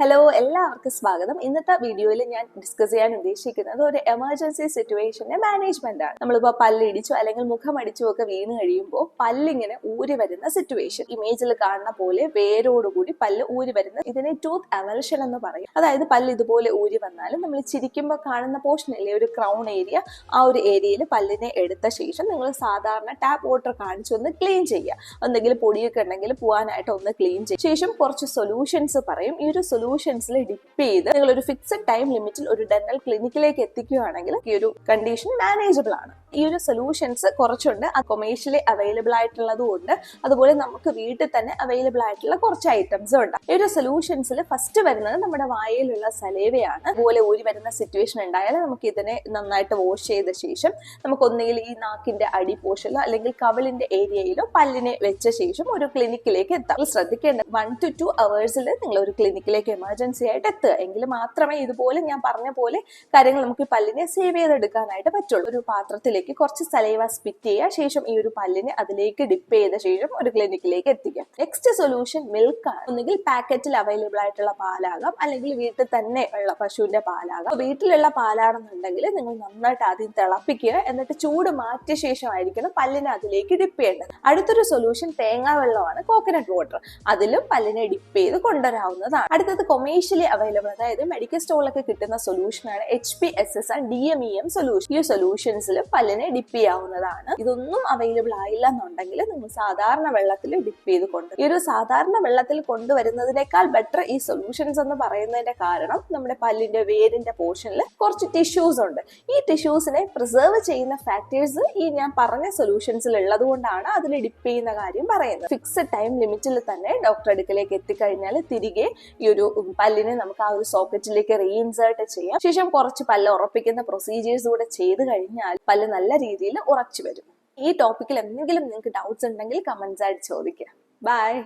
Hello എല്ലാവർക്കും സ്വാഗതം. ഇന്നത്തെ വീഡിയോയിൽ ഞാൻ ഡിസ്കസ് ചെയ്യാൻ ഉദ്ദേശിക്കുന്നത് ഒരു എമർജൻസി സിറ്റുവേഷന്റെ മാനേജ്മെന്റ് ആണ്. നമ്മളിപ്പോ പല്ലിടിച്ചോ അല്ലെങ്കിൽ മുഖമടിച്ചോ ഒക്കെ വീണ് കഴിയുമ്പോൾ പല്ലിങ്ങനെ ഊരി വരുന്ന സിറ്റുവേഷൻ ഇമേജിൽ കാണുന്ന പോലെ വേരോടുകൂടി പല്ല് ഊരി വരുന്ന ഇതിനെ ടൂത്ത് അവൽഷൻ എന്ന് പറയും. അതായത് പല്ല് ഇതുപോലെ ഊരി വന്നാലും നമ്മൾ ചിരിക്കുമ്പോൾ കാണുന്ന പോർഷൻ അല്ലേ ഒരു ക്രൗൺ ഏരിയ ആ ഒരു ഏരിയയിൽ പല്ലിനെ എടുത്ത ശേഷം നിങ്ങൾ സാധാരണ ടാപ്പ് വാട്ടർ കാണിച്ച് ഒന്ന് ക്ലീൻ ചെയ്യുക. എന്തെങ്കിലും പൊടിയൊക്കെ ഉണ്ടെങ്കിൽ പോകാനായിട്ട് ഒന്ന് ക്ലീൻ ചെയ്യും ശേഷം കുറച്ച് സൊല്യൂഷൻസ് പറയും. ഈ ഒരു സൊല്യൂഷൻസിൽ ഡിപ്പ് ചെയ്ത് നിങ്ങൾ ഒരു ഫിക്സഡ് ടൈം ലിമിറ്റിൽ ഒരു ഡെന്റൽ ക്ലിനിക്കിലേക്ക് എത്തിക്കുകയാണെങ്കിൽ ഈ ഒരു കണ്ടീഷൻ മാനേജബിൾ ആണ്. ഈ ഒരു സൊല്യൂഷൻസ് കുറച്ചുണ്ട് അത് കൊമേഴ്ഷ്യലി അവൈലബിൾ ആയിട്ടുള്ളതും ഉണ്ട്. അതുപോലെ നമുക്ക് വീട്ടിൽ തന്നെ അവൈലബിൾ ആയിട്ടുള്ള കുറച്ച് ഐറ്റംസ് ഉണ്ട്. ഈ ഒരു സൊല്യൂഷൻസിൽ ഫസ്റ്റ് വരുന്നത് നമ്മുടെ വായയിലുള്ള സലേവയാണ് അതുപോലെ ഊരി വരുന്ന സിറ്റുവേഷൻ ഉണ്ടായാൽ നമുക്ക് ഇതിനെ നന്നായിട്ട് വാഷ് ചെയ്ത ശേഷം നമുക്ക് ഒന്നുകിൽ ഈ നാക്കിന്റെ അടി പോഷലോ അല്ലെങ്കിൽ കവിളിന്റെ ഏരിയയിലോ പല്ലിനെ വെച്ച ശേഷം ഒരു ക്ലിനിക്കിലേക്ക് എത്താം. ശ്രദ്ധിക്കേണ്ടത് വൺ ടു ടു അവേഴ്സിൽ നിങ്ങൾ ഒരു ക്ലിനിക്കിലേക്ക് എമർജൻസി ആയിട്ട് എത്തുക. എങ്കിൽ മാത്രമേ ഇതുപോലെ ഞാൻ പറഞ്ഞ പോലെ കാര്യങ്ങൾ നമുക്ക് പല്ലിനെ സേവ് ചെയ്തെടുക്കാനായിട്ട് പറ്റുള്ളൂ. ഒരു പാത്രത്തിലേക്ക് കുറച്ച് സലൈവ സ്പിറ്റ് ചെയ്യുക. ശേഷം ഈ ഒരു പല്ലിനെ അതിലേക്ക് ഡിപ്പ് ചെയ്ത ശേഷം ഒരു ക്ലിനിക്കിലേക്ക് എത്തിക്കാം നെക്സ്റ്റ് സൊല്യൂഷൻ മിൽക്ക് ആണ്. ഒന്നുകിൽ പാക്കറ്റിൽ അവൈലബിൾ ആയിട്ടുള്ള പാലാകാം. അല്ലെങ്കിൽ വീട്ടിൽ തന്നെ ഉള്ള പശുവിന്റെ പാലാകാം. വീട്ടിലുള്ള പാലാണെന്നുണ്ടെങ്കിൽ നിങ്ങൾ നന്നായിട്ട് ആദ്യം തിളപ്പിക്കുക. എന്നിട്ട് ചൂട് മാറ്റിയ ശേഷമായിരിക്കണം പല്ലിനെ അതിലേക്ക് ഡിപ്പ് ചെയ്യേണ്ടത്. അടുത്തൊരു സൊല്യൂഷൻ തേങ്ങാ വെള്ളമാണ് കോക്കനട്ട് വാട്ടർ അതിലും പല്ലിനെ ഡിപ്പ് ചെയ്ത് കൊണ്ടുവരാവുന്നതാണ്. അടുത്തത് കൊമേഴ്ഷ്യലി അവൈലബിൾ അതായത് മെഡിക്കൽ സ്റ്റോറിലൊക്കെ കിട്ടുന്ന സൊല്യൂഷനാണ് H P S S and D M E M solution ഈ സൊല്യൂഷൻസിൽ പല്ലിനെ ഡിപ്പ് ചെയ്യാവുന്നതാണ്. ഇതൊന്നും അവൈലബിൾ ആയില്ല എന്നുണ്ടെങ്കിൽ നിങ്ങൾ സാധാരണ വെള്ളത്തിൽ ഡിപ്പ് ചെയ്ത് കൊണ്ട് ഈ ഒരു സാധാരണ വെള്ളത്തിൽ കൊണ്ടുവരുന്നതിനേക്കാൾ ബെറ്റർ ഈ സൊല്യൂഷൻസ് എന്ന് പറയുന്നതിന്റെ കാരണം നമ്മുടെ പല്ലിന്റെ വേരിന്റെ പോർഷനിൽ കുറച്ച് ടിഷ്യൂസ് ഉണ്ട്. ഈ ടിഷ്യൂസിനെ പ്രിസർവ് ചെയ്യുന്ന ഫാക്ടേഴ്സ് ഈ ഞാൻ പറഞ്ഞ സൊല്യൂഷൻസിൽ ഉള്ളത് കൊണ്ടാണ് അതിൽ ഡിപ്പ് ചെയ്യുന്ന കാര്യം പറയുന്നത്. ഫിക്സഡ് ടൈം ലിമിറ്റിൽ തന്നെ ഡോക്ടർ അടുക്കലേക്ക് എത്തിക്കഴിഞ്ഞാൽ തിരികെ ഈ ഒരു പല്ലിനെ നമുക്ക് ആ ഒരു സോക്കറ്റിലേക്ക് റീഇൻസേർട്ട് ചെയ്യാം. ശേഷം കുറച്ച് പല്ല് ഉറപ്പിക്കുന്ന പ്രൊസീജിയേഴ്സ് കൂടെ ചെയ്ത് കഴിഞ്ഞാൽ പല്ല് നല്ല രീതിയിൽ ഉറച്ചു വരും. ഈ ടോപ്പിക്കിൽ എന്തെങ്കിലും നിങ്ങൾക്ക് ഡൗട്ട്സ് ഉണ്ടെങ്കിൽ കമന്റ്സ് ആയിട്ട് ചോദിക്കുക. ബൈ